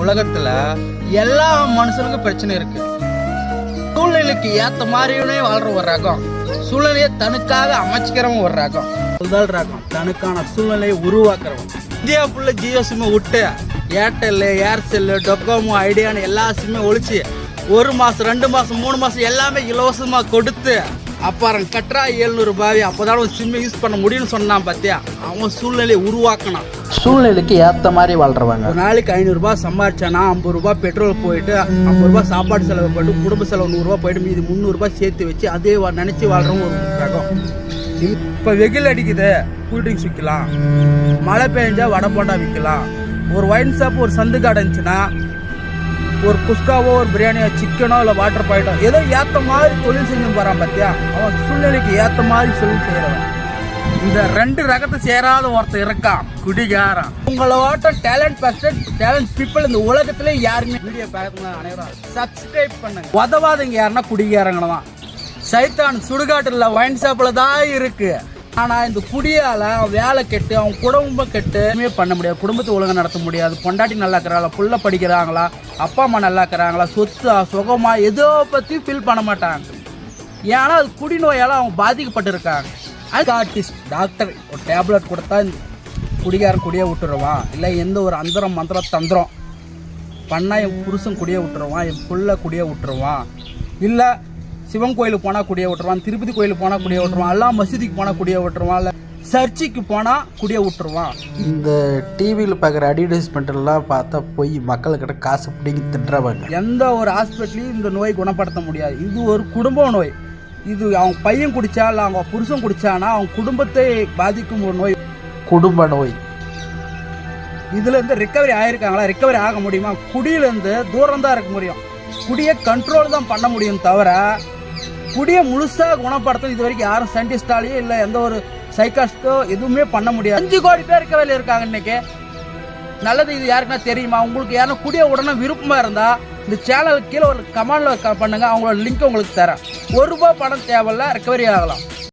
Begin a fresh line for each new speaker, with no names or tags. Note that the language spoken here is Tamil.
உலகத்துல எல்லா மனுஷனுக்கும் பிரச்சனை இருக்கு. சூழ்நிலைக்கு ஏத்த மாதிரியுமே வாழ்ற ஒரு ரகம். சூழ்நிலையை தனக்காக அமைச்சிக்கிறவன் ஒரு ரகம். முதல் ரகம் தனக்கான சூழ்நிலையை உருவாக்குறவன். இந்தியா ஃபுல்லா ஜியோ சிம்மை விட்டு ஏர்டெல் ஏர்செல்லு டொக்கோமோ ஐடியான்னு எல்லா சிம்மே ஒழிச்சு ஒரு மாசம் ரெண்டு மாசம் மூணு மாசம் எல்லாமே இலவசமா கொடுத்து அப்புறம் கட்டுறா எழுநூறு ரூபாய் அப்போதான் சிம்மை யூஸ் பண்ண முடியும்னு சொன்னான் பார்த்தியா அவன் சூழ்நிலையை உருவாக்கினான்.
சூழ்நிலைக்கு ஏற்ற மாதிரி வாழ்றவங்க.
ஒரு நாளைக்கு ஐநூறுரூபா சம்பாரிச்சானா ஐம்பது ரூபா பெட்ரோல் போயிட்டு ஐம்பது ரூபா சாப்பாடு செலவு போயிட்டு குடும்ப செலவு நூறுரூவா போயிட்டு இது முந்நூறுரூபா சேர்த்து வச்சு அதே நினச்சி வாழ்கிறவங்க ஒரு ரகம் இப்போ வெயில் அடிக்குது கூல் ட்ரிங்க்ஸ் விற்கலாம் மழை பெஞ்சா வடை போண்டா விற்கலாம் ஒரு ஒயின் ஷாப் ஒரு சந்து கடை இருந்துச்சுன்னா ஒரு குஸ்காவோ ஒரு பிரியாணியோ சிக்கனோ இல்லை வாட்டர் பாயிட்டோ ஏதோ ஏற்ற மாதிரி தொழில் செஞ்சு போகிறான் பார்த்தியா அவன் சூழ்நிலைக்கு ஏற்ற மாதிரி தொழில் செய்கிறவன் இந்த ரெண்டு ரகத்தை சேராத ஒருத்தர் இருக்கான். குடிகாரன். உங்களோட டேலண்ட் பர்சன் டேலண்ட் பீப்புள் இந்த உலகத்துல யாருமே வீடியோ பார்க்கணும் அனைவரும் சப்ஸ்கிரைப் பண்ணுங்க. உதவாதவங்க யாருன்னா குடிகாரங்க தான் சைத்தான் சுடுகாட்டில் ஒயின் ஷாப்பில் தான் இருக்கு. ஆனால் இந்த குடியால் அவன் வேலை கெட்டு அவன் குடும்பம் கெட்டு எதுவுமே பண்ண முடியாது. குடும்பத்தை ஒழுங்கு நடத்த முடியாது. பொண்டாட்டி நல்லா இருக்கிறாங்களா புள்ள படிக்கிறாங்களா அப்பா அம்மா நல்லா இருக்கிறாங்களா சொத்து சுகமாக எதோ பற்றி ஃபீல் பண்ண மாட்டாங்க. ஏன்னா அது குடிநோயால் அவங்க பாதிக்கப்பட்டிருக்காங்க. அது ஆர்டிஸ்ட் டாக்டர் ஒரு டேப்லெட் கொடுத்தா குடிகாரன் குடியே விட்டுருவான் இல்லை எந்த ஒரு அந்தரம் மந்திரம் தந்திரம். பண்ணால் என் புருஷன் குடியே விட்டுருவான் என் புள்ள குடியே விட்டுருவான் இல்லை சிவன் கோயிலுக்கு போனால் குடியே விட்டுருவான் திருப்பதி கோயிலுக்கு போனால் குடியே விட்டுருவான் எல்லா மசூதிக்கு போனால் குடியே விட்டுருவான் இல்லை சர்ச்சுக்கு போனால் குடியே விட்டுருவான்.
இந்த டிவியில் பார்க்குற அட்வர்டைஸ்மெண்ட் எல்லாம் பார்த்தா போய் மக்கள்கிட்ட காசு பிடிங்கி திட்டுறவங்க.
எந்த ஒரு ஹாஸ்பிட்டலையும் இந்த நோய் குணப்படுத்த முடியாது. இது ஒரு குடும்ப நோய். இது அவங்க பையன் குடிச்சா இல்லை அவங்க புருஷன் குடிச்சானா அவங்க குடும்பத்தை பாதிக்கும் ஒரு நோய்.
குடும்ப நோய்.
இதுல இருந்து ரிகவரி ஆயிருக்காங்களா? ரிகவரி ஆக முடியுமா? குடியில இருந்து தூரம் தான் இருக்க முடியும். குடியை கண்ட்ரோல் தான் பண்ண முடியும் தவிர குடியை முழுசா குணப்படுத்த இது வரைக்கும் யாரும் சயின்டிஸ்டாலேயோ இல்லை எந்த ஒரு சைக்காஸ்டோ எதுவுமே பண்ண முடியாது. அஞ்சு கோடி பேர் ரிகவரியில் இருக்காங்க இன்னைக்கு. நல்லது இது யாருக்குன்னா தெரியுமா? உங்களுக்கு யாரும் குடிய உடனே விருப்பமா இருந்தா இந்த சேனலுக்கு கீழே ஒரு கமெண்ட்ல பண்ணுங்க. அவங்களோட லிங்க் உங்களுக்கு தரேன். ஒரு ரூபாய் பணம் தேவையில்ல ரெக்கவரி ஆகலாம்.